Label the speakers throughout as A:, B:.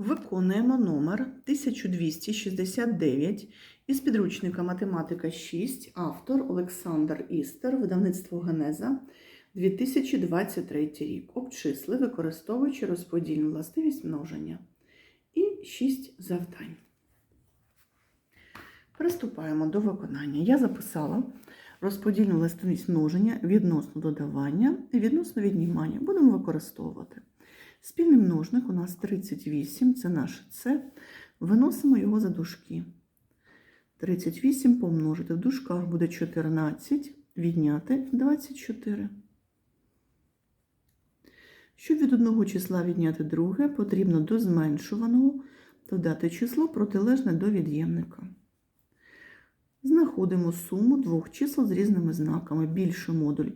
A: Виконуємо номер 1269 із підручника Математика 6, автор Олександр Істер, видавництво Генеза, 2023 рік. Обчисли, використовуючи розподільну властивість множення. І 6 завдань. Приступаємо до виконання. Я записала розподільну властивість множення відносно додавання і відносно віднімання. Будемо використовувати. Спільний множник у нас 38, це наше С. Виносимо його за дужки. 38 помножити в дужках буде 14, відняти 24. Щоб від одного числа відняти друге, потрібно до зменшуваного додати число протилежне до від'ємника. Знаходимо суму двох чисел з різними знаками. Більший модуль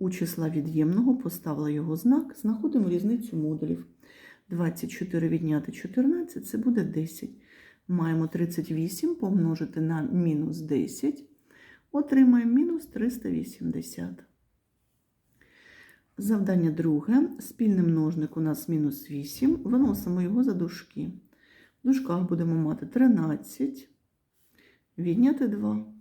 A: у числа від'ємного, поставила його знак, знаходимо різницю модулів. 24 відняти 14 це буде 10. Маємо 38 помножити на мінус 10, отримаємо мінус 380. Завдання друге. Спільний множник у нас мінус 8. Виносимо його за дужки. В дужках будемо мати 13, відняти 2.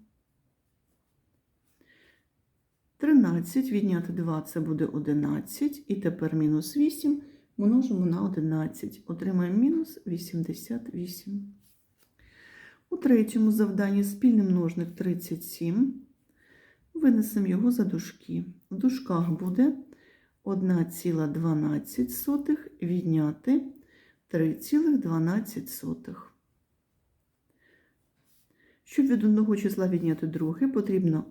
A: 13 відняти 2 це буде 11. І тепер мінус 8 множимо на 11. Отримаємо мінус 88. У третьому завданні спільний множник 37. Винесемо його за дужки. В дужках буде 1,12 відняти 3,12. Щоб від одного числа відняти друге, потрібно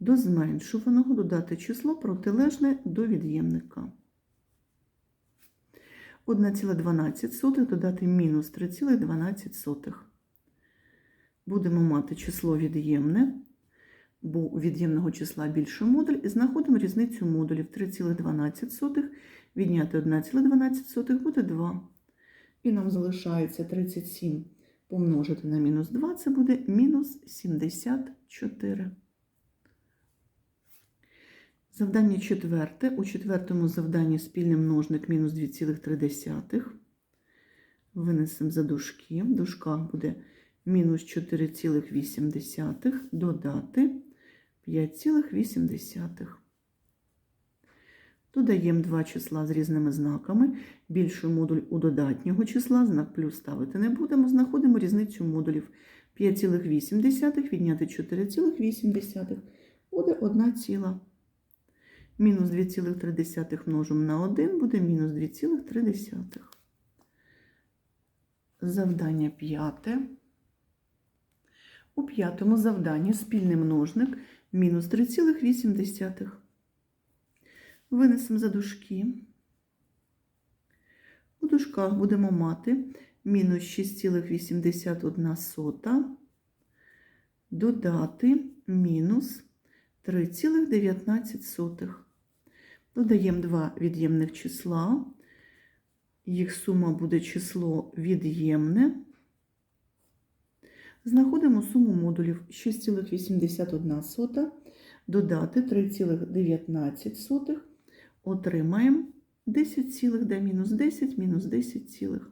A: до зменшуваного додати число протилежне до від'ємника. 1,12 додати мінус 3,12. Будемо мати число від'ємне, бо у від'ємного числа більше модуль, і знаходимо різницю модулів 3,12 відняти 1,12 буде 2. І нам залишається 37 помножити на мінус 2, це буде мінус 74. Завдання четверте. У четвертому завданні спільний множник мінус 2,3. Винесемо за дужки. В дужках буде мінус 4,8 додати 5,8. Додаємо два числа з різними знаками. Більший модуль у додатнього числа, знак плюс ставити не будемо. Знаходимо різницю модулів. 5,8 відняти 4,8 буде 1 ціла. Мінус 2,3 множимо на 1 буде мінус 2,3. Завдання п'яте. У п'ятому завданні спільний множник мінус 3,8. Винесемо за дужки. У дужках будемо мати мінус 6,81 додати мінус 3,19. Додаємо два від'ємних числа. Їх сума буде число від'ємне. Знаходимо суму модулів 6,81 додати 3,19. Отримаємо 10, цілих, де мінус 10, мінус 10, цілих.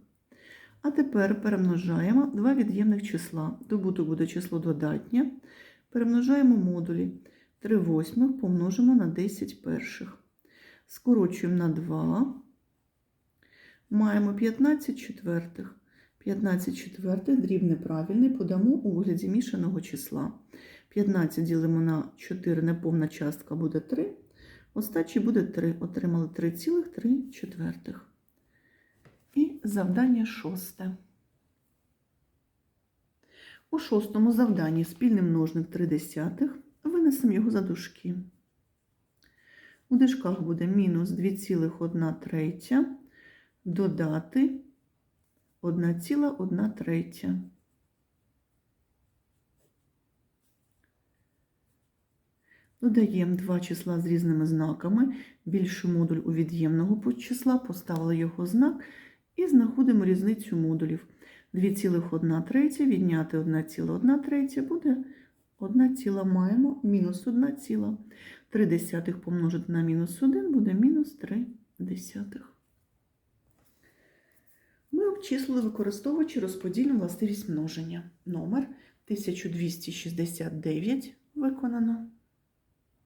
A: А тепер перемножаємо два від'ємних числа. Добуток буде число додатнє. Перемножаємо модулі. 3 восьмих помножимо на 10 перших. Скорочуємо на 2. Маємо 15 четвертих. 15 четвертих дріб неправильний подамо у вигляді мішаного числа. 15 ділимо на 4, неповна частка буде 3. Остачі буде 3. Отримали 3,3 четвертих. І завдання шосте. У шостому завданні спільний множник 3 десятих. Винесемо його за дужки. У дужках буде мінус 2,1 третя додати 1,1 третя. Додаємо два числа з різними знаками. Більший модуль у від'ємного числа, поставили його знак і знаходимо різницю модулів. 2,1 третя відняти 1,1 третя буде 1 ціла маємо мінус 1 ціла. 3 десятих помножити на мінус 1 буде мінус 3 десятих. Ми Обчислили, використовуючи розподільну властивість множення. Номер 1269 виконано.